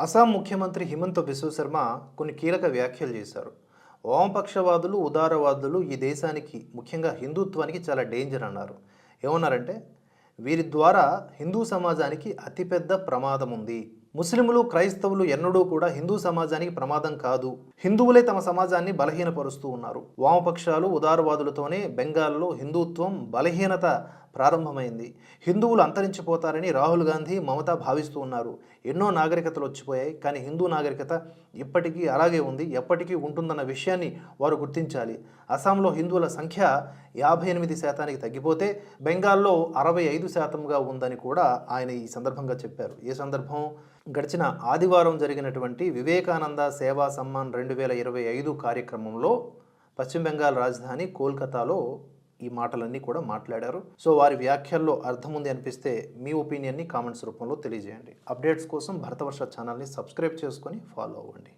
అస్సాం ముఖ్యమంత్రి హిమంత బిశ్వ శర్మ కొన్ని కీలక వ్యాఖ్యలు చేశారు. వామపక్షవాదులు ఉదారవాదులు ఈ దేశానికి ముఖ్యంగా హిందుత్వానికి చాలా డేంజర్ అన్నారు. ఏమన్నారంటే వీరి ద్వారా హిందూ సమాజానికి అతిపెద్ద ప్రమాదం ఉంది. ముస్లింలు క్రైస్తవులు ఎన్నడూ కూడా హిందూ సమాజానికి ప్రమాదం కాదు. హిందువులే తమ సమాజాన్ని బలహీనపరుస్తూ ఉన్నారు. వామపక్షాలు ఉదారవాదులతోనే బెంగాల్లో హిందుత్వం బలహీనత ప్రారంభమైంది. హిందువులు అంతరించిపోతారని రాహుల్ గాంధీ మమత భావిస్తూ ఉన్నారు. ఎన్నో నాగరికతలు వచ్చిపోయాయి. కానీ హిందూ నాగరికత ఇప్పటికీ అలాగే ఉంది. ఎప్పటికీ ఉంటుందన్న విషయాన్ని వారు గుర్తించాలి. అస్సాంలో హిందువుల సంఖ్య యాభై ఎనిమిది శాతానికి తగ్గిపోతే బెంగాల్లో అరవై ఐదు శాతంగా ఉందని కూడా ఆయన ఈ సందర్భంగా చెప్పారు. ఏ సందర్భం? గడిచిన ఆదివారం జరిగినటువంటి వివేకానంద సేవా సమ్మాన్ రెండు వేల ఇరవై ఐదు కార్యక్రమంలో పశ్చిమ బెంగాల్ రాజధాని కోల్కతాలో ఈ మాటలన్నీ కూడా మాట్లాడారు. సో వారి వ్యాఖ్యల్లో అర్థం ఉంది అనిపిస్తే మీ ఒపీనియన్ని కామెంట్స్ రూపంలో తెలియజేయండి. అప్డేట్స్ కోసం భరతవర్ష ఛానల్ని సబ్స్క్రైబ్ చేసుకొని ఫాలో అవ్వండి.